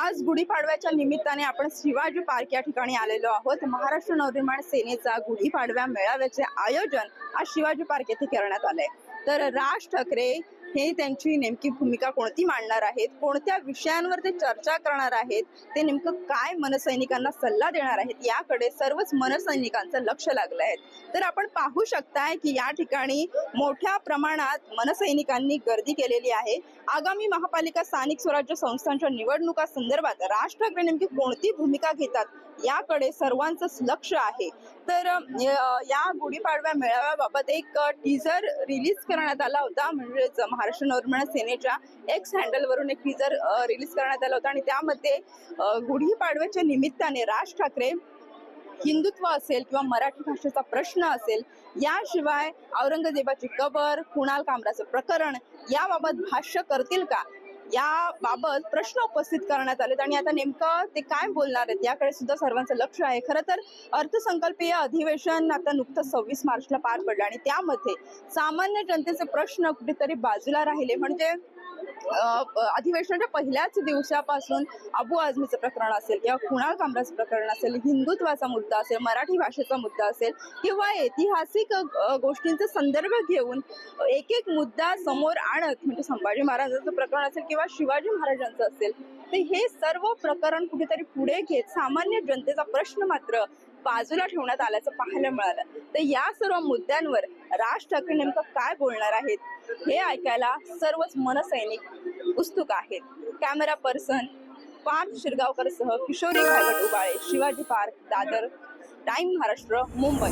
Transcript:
आज गुढीपाडव्याच्या निमित्ताने आपण शिवाजी पार्क या ठिकाणी आलेलो आहोत. महाराष्ट्र नवनिर्माण सेनेचा गुढीपाडव्या मेळाव्याचे आयोजन आज शिवाजी पार्क येथे करण्यात आलंय. तर राज ठाकरे हे त्यांची नेमकी भूमिका कोणती मांडणार आहेत? कोणत्या विषयांवर ते चर्चा करणार आहेत? ते नेमकं काय मनसैनिकांना सल्ला देणार आहेत? याकडे सर्वच मनसैनिकांचं लक्ष लागलं आहे. तर आपण पाहू शकताय की या ठिकाणी मोठ्या प्रमाणात मनसैनिकांनी गर्दी केलेली आहे. आगामी महापालिका स्थानिक स्वराज्य संस्थांच्या निवडणुका संदर्भात राज ठाकरे नेमकी कोणती भूमिका घेतात? याकडे सर्वांचंच लक्ष आहे. तर या गुढीपाडव्या मेळाव्याबाबत एक टीजर रिलीज करण्यात आला होता. म्हणजे महाराष्ट्र नवनिर्माण सेनेच्या एक्स हँडलवरून एक टीजर रिलीज करण्यात आला होता. आणि त्यामध्ये गुढीपाडव्याच्या निमित्ताने राज ठाकरे हिंदुत्व असेल किंवा मराठी भाषेचा प्रश्न असेल याशिवाय औरंगजेबाची कबर कुणाल कामराचं प्रकरण याबाबत भाष्य करतील का? याबाबत प्रश्न उपस्थित करण्यात आलेत आणि आता नेमकं ते काय बोलणार आहेत याकडे सुद्धा सर्वांचं लक्ष आहे. खरं तर अर्थसंकल्पीय अधिवेशन आता नुकतं सव्वीस मार्चला पार पडलं आणि त्यामध्ये सामान्य जनतेचे प्रश्न कुठेतरी बाजूला राहिले. म्हणजे अधिवेशनाच्या पहिल्याच दिवसापासून अबू आझमीचं प्रकरण असेल किंवा कुणाल कामराचं प्रकरण असेल हिंदुत्वाचा मुद्दा असेल मराठी भाषेचा मुद्दा असेल किंवा ऐतिहासिक गोष्टींचा संदर्भ घेऊन एक एक मुद्दा समोर आणत म्हणजे संभाजी महाराजांचं प्रकरण असेल किंवा शिवाजी महाराजांचं असेल तर हे सर्व प्रकरण कुठेतरी पुढे घेत सामान्य जनतेचा प्रश्न मात्र बाजूला ठेवण्यात आल्याचं पाहायला मिळालं. तर या सर्व मुद्द्यांवर राज ठाकरे नेमकं काय बोलणार आहेत हे ऐकायला सर्वच मनसैनिक उत्सुक आहेत. कॅमेरा पर्सन पार्थ शिरगावकर सह किशोरी भागवत उबाळे शिवाजी पार्क दादर टाइम महाराष्ट्र मुंबई.